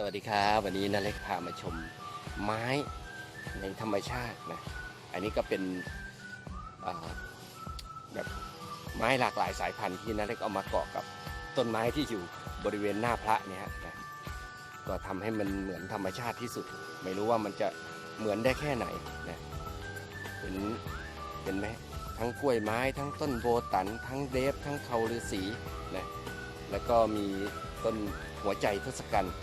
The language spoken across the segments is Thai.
สวัสดีครับวันนี้นาเล็กพามาชมไม้ในธรรมชาตินะอันนี้ก็เป็นแบบไม้หลากหลายสายพันธุ์ที่นาเล็กเอามาเกาะกับต้นไม้ที่อยู่บริเวณหน้าพระเนี่ยนะก็ทำให้มันเหมือนธรรมชาติที่สุด ไม่รู้ว่ามันจะเหมือนได้แค่ไหนนะเห็นเห็นไหมทั้งกล้วยไม้ทั้งต้นโบตัน ทั้งเดฟทั้งเขาฤาษีนะแล้วก็มีต้นหัวใจทศกัณฐ์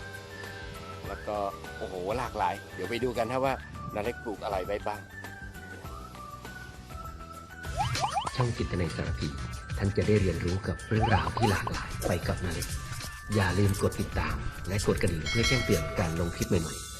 แล้วก็โอ้โหหลากหลาย เดี๋ยวไปดูกันนะว่านาเล็กปลูกอะไรไว้บ้าง ช่องจิตในสารพีท่านจะได้เรียนรู้กับเรื่องราวที่หลากหลายไปกับนาเล็กอย่าลืมกดติดตาม และกดกระดิ่งเพื่อแจ้งเตือนการลงคลิปใหม่ๆ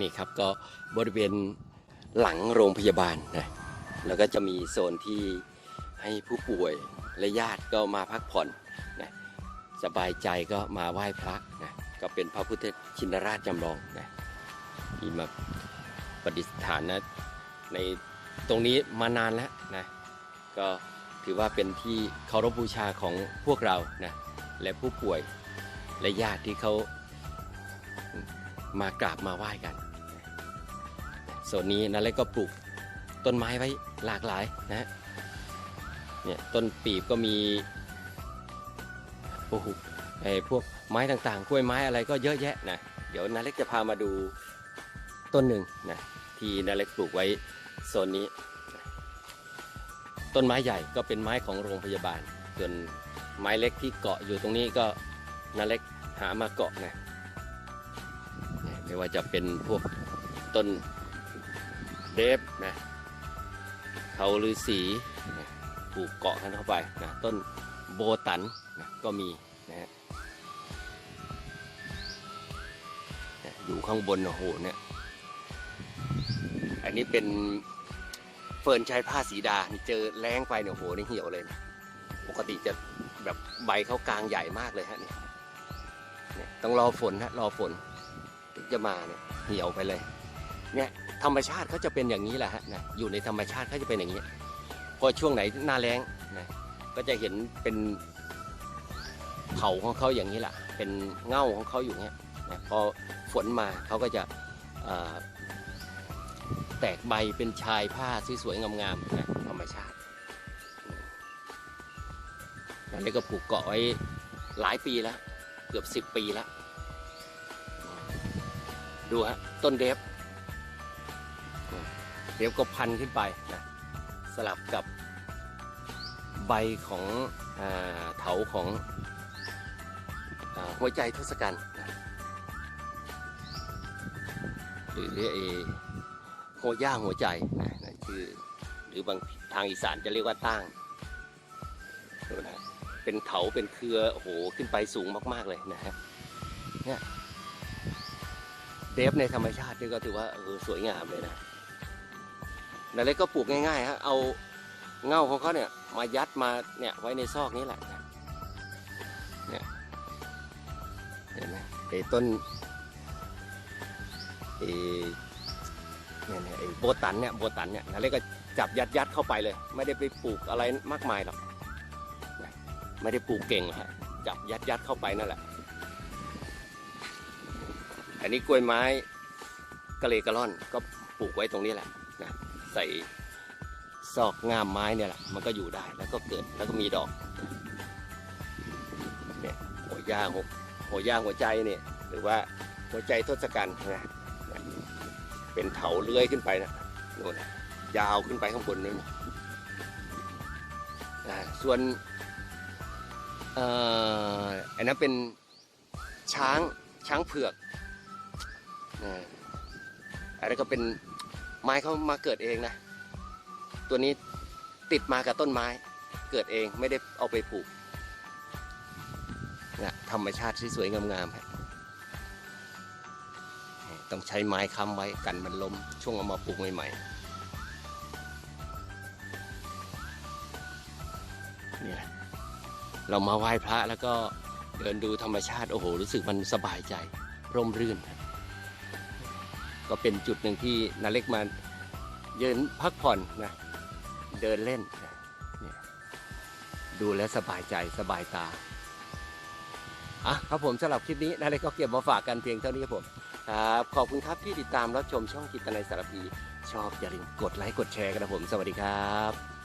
นี่ครับก็บริเวณหลังโรงพยาบาลนะแล้วก็จะมีโซนที่ให้ผู้ป่วยและญาติก็มาพักผ่อนนะสบายใจก็มาไหว้พระนะก็เป็นพระพุทธชินราชจำลองนะที่มาประดิษฐานนะในตรงนี้มานานแล้วนะก็ถือว่าเป็นที่เคารพบูชาของพวกเรานะและผู้ป่วยและญาติที่เขามากราบมาไหว้กัน โซนนี้นาเล็กก็ปลูกต้นไม้ไว้หลากหลายนะเนี่ยต้นปีบก็มีโอ้โหไอ้พวกไม้ต่างๆกล้วยไม้อะไรก็เยอะแยะนะเดี๋ยวนาเล็กจะพามาดูต้นหนึ่งนะที่นาเล็กปลูกไว้โซนนี้ ต้นไม้ใหญ่ก็เป็นไม้ของโรงพยาบาล ส่วนไม้เล็กที่เกาะอยู่ตรงนี้ก็นาเล็กหามาเกาะนะไม่ว่าจะเป็นพวกต้น เดฟนะเขาฤาษีนะปลูกเกาะกันเข้าไปนะต้นโบตันนะก็มีนะฮะอยู่ข้างบนโอ้โหเนี่ยอันนี้เป็นเฟิร์นชายผ้าสีดาเจอแรงไปเนี่ยโอ้โหนี่เหี่ยวเลยนะปกติจะแบบใบเขากลางใหญ่มากเลยฮะเนี่ยเนี่ยต้องรอฝนฮะรอฝนถึงจะมาเนี่ยเหี่ยวไปเลย เนี่ยธรรมชาติเขาจะเป็นอย่างนี้แหละฮะนะอยู่ในธรรมชาติเขาจะเป็นอย่างนี้พอช่วงไหนหน้าแล้งนะก็จะเห็นเป็นเผาของเขาอย่างนี้แหละเป็นเง่าของเขาอยู่เนี้ยนะพอฝนมาเขาก็จะแตกใบเป็นชายผ้าสวยๆงามๆนะธรรมชาตินั่นนี่ก็ปลูกเกาะไว้หลายปีแล้ว เกือบสิบปีแล้ว ดูฮะต้นเดฟ เดฟก็พันขึ้นไปนะสลับกับใบของเถาของหัวใจทศกัณฐ์หรือเอหัวย่าหัวใจนะนะชื่อหรือบางทางอีสานจะเรียกว่าตั้งนะเป็นเถาเป็นเครือโอ้โหขึ้นไปสูงมาก ๆ เลยนะฮะเดฟในธรรมชาตินี่ก็ถือว่าเออสวยงามเลยนะ นาเล็กก็ปลูกง่ายๆฮะเอาเง่าของเขาเนี่ยมายัดมาเนี่ยไว้ในซอกนี้แหละเนี่ยเห็นไหมไอ้ต้นไอ้เนี่ยเนี่ยไอ้โบตันเนี่ยโบตันเนี่ยนาเล็กก็จับยัดยัดเข้าไปเลย ไม่ได้ไปปลูกอะไรมากมายหรอกไม่ได้ปลูกเก่งหรอกฮะจับยัดยัดเข้าไปนั่นแหละ อันนี้กล้วยไม้กะเลกะล่อนก็ปลูกไว้ตรงนี้แหละนะ ใส่ซอกงามไม้เนี่ยแหละมันก็อยู่ได้แล้วก็เกิดแล้วก็มีดอกเนี่ยหัวย่าหัวหัวย่าหัวใจเนี่ยหรือว่าหัวใจทศกัณฐ์นะเป็นเถาเลื้อยขึ้นไปนะโน่นะยาวขึ้นไปข้างบนนู่นส่วนอันนั้นเป็นช้างช้างเผือกอันนี้ก็เป็น ไม้เขามาเกิดเองนะ ตัวนี้ติดมากับต้นไม้ เกิดเองไม่ได้เอาไปปลูกนะธรรมชาติที่สวยงามๆต้องใช้ไม้ค้ำไว้กันมันล้มช่วงเอามาปลูกใหม่ๆนี่แหละเรามาไหว้พระแล้วก็เดินดูธรรมชาติ โอ้โห รู้สึกมันสบายใจ ร่มรื่น ก็เป็นจุดหนึ่งที่นาเล็กมาเยืนพักผ่อนนะเดินเล่นนะเนี่ยดูแล้วสบายใจสบายตาอะครับผมสำหรับคลิปนี้นาเล็กก็เก็บมาฝากกันเพียงเท่านี้ครับผมครับขอบคุณครับที่ติดตามรับชมช่องกิตนายสารพีชอบอย่าลืมกดไลค์กดแชร์กันนะผม สวัสดีครับ